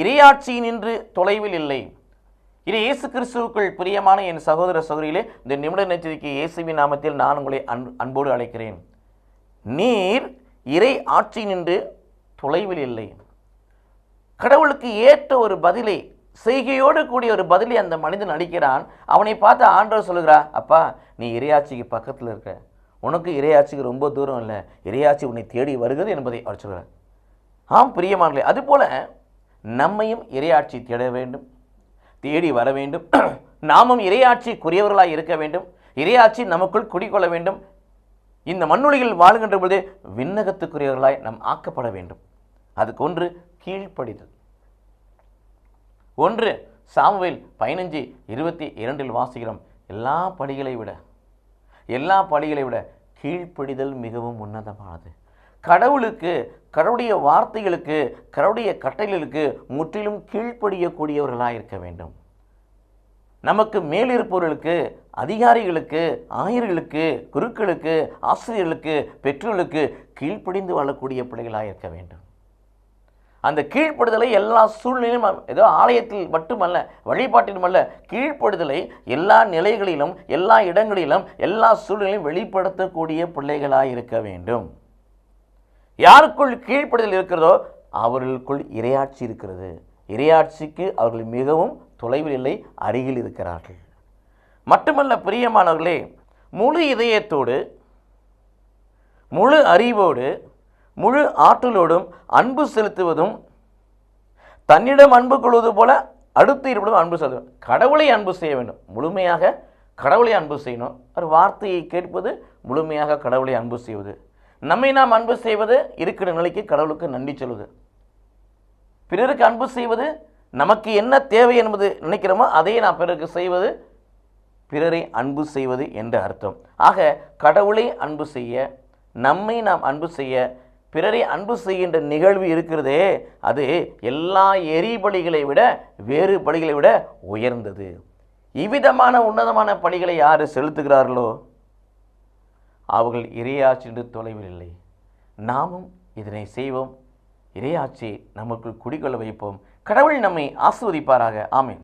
இரையாட்சி நின்று தொலைவில் இல்லை. இது இயேசு கிறிஸ்துவுக்குள் பிரியமான என் சகோதர சகோதரியிலே இந்த நிமிட நெச்சரிக்கை இயேசுவின் நாமத்தில் நான் உங்களை அன் அன்போடு அழைக்கிறேன். நீர் இறை ஆட்சி நின்று தொலைவில் இல்லை. கடவுளுக்கு ஏற்ற ஒரு பதிலை செய்கையோடு கூடிய ஒரு பதிலை அந்த மனிதன் அளிக்கிறான். அவனை பார்த்து ஆண்டவர் சொல்லுகிறா அப்பா நீ இறையாட்சிக்கு பக்கத்தில் இருக்க. உனக்கு இறையாட்சிக்கு ரொம்ப தூரம் இல்லை. இறையாட்சி உன்னை தேடி வருகிறது என்பதை அவர் சொல்கிறார். ஆம் பிரியமானே அதுபோல் நம்மையும் இறையாட்சி தேட வேண்டும் தேடி வர வேண்டும். நாமும் இரையாட்சிக்குரியவர்களாக இருக்க வேண்டும். இறையாட்சி நமக்குள் குடிக்கொள்ள வேண்டும். இந்த மண்ணுலகில் வாழ்கின்ற பொழுது விண்ணகத்துக்குரியவர்களாய் நாம் ஆக்கப்பட வேண்டும். அதுக்கு ஒன்று கீழ்ப்படிதல். ஒன்று சாமுவேல் பதினஞ்சு இருபத்தி இரண்டில் வாசிக்கிறோம். எல்லா படிகளை விட எல்லா படிகளை விட கீழ்ப்படிதல் மிகவும் உன்னதமானது. கடவுளுக்கு கடவுளுடைய வார்த்தைகளுக்கு கடவுளுடைய கட்டளைகளுக்கு முற்றிலும் கீழ்ப்படியக்கூடியவர்களாக இருக்க வேண்டும். நமக்கு மேலிருப்பவர்களுக்கு அதிகாரிகளுக்கு ஆயர்களுக்கு குருக்களுக்கு ஆசிரியர்களுக்கு பெற்றோர்களுக்கு கீழ்ப்படிந்து வாழக்கூடிய பிள்ளைகளாக இருக்க வேண்டும். அந்த கீழ்ப்படுதலை எல்லா சூழ்நிலையும் ஏதோ ஆலயத்தில் மட்டுமல்ல வழிபாட்டிலும் அல்ல கீழ்ப்படுதலை எல்லா நிலைகளிலும் எல்லா இடங்களிலும் எல்லா சூழ்நிலையும் வெளிப்படுத்தக்கூடிய பிள்ளைகளாக இருக்க வேண்டும். யாருக்குள் கீழ்ப்படுதல் இருக்கிறதோ அவர்களுக்குள் இரையாட்சி இருக்கிறது. இரையாட்சிக்கு அவர்கள் மிகவும் தொலைவில் இல்லை அருகில் இருக்கிறார்கள். மட்டுமல்ல பிரியமானவர்களே முழு இதயத்தோடு முழு அறிவோடு முழு ஆற்றலோடும் அன்பு செலுத்துவதும் தன்னிடம் அன்பு கொள்வது போல அடுத்து இருப்பதும் அன்பு செலுத்தும் கடவுளை அன்பு செய்ய வேண்டும். முழுமையாக கடவுளை அன்பு செய்யணும். ஒரு வார்த்தையை கேட்பது முழுமையாக கடவுளை அன்பு செய்வது. நம்மை நாம் அன்பு செய்வது இருக்கிற நிலைக்கு கடவுளுக்கு நன்றி சொல்வது. பிறருக்கு அன்பு செய்வது நமக்கு என்ன தேவை என்பது நினைக்கிறோமோ அதையே நாம் பிறருக்கு செய்வது பிறரை அன்பு செய்வது என்ற அர்த்தம். ஆக கடவுளை அன்பு செய்ய நம்மை நாம் அன்பு செய்ய பிறரை அன்பு செய்கின்ற நிகழ்வு இருக்கிறதே அது எல்லா எரிபலிகளை விட வேறு பலிகளை விட உயர்ந்தது. இவ்விதமான உன்னதமான பணிகளை யார் செலுத்துகிறார்களோ? அவர்கள் இறையாட்சி தொலைவில் இல்லை. நாமும் இதனை செய்வோம். இறையாட்சி நமக்குள் குடிகொள்ள வைப்போம். கடவுள் நம்மை ஆசிர்வதிப்பாராக. ஆமீன்.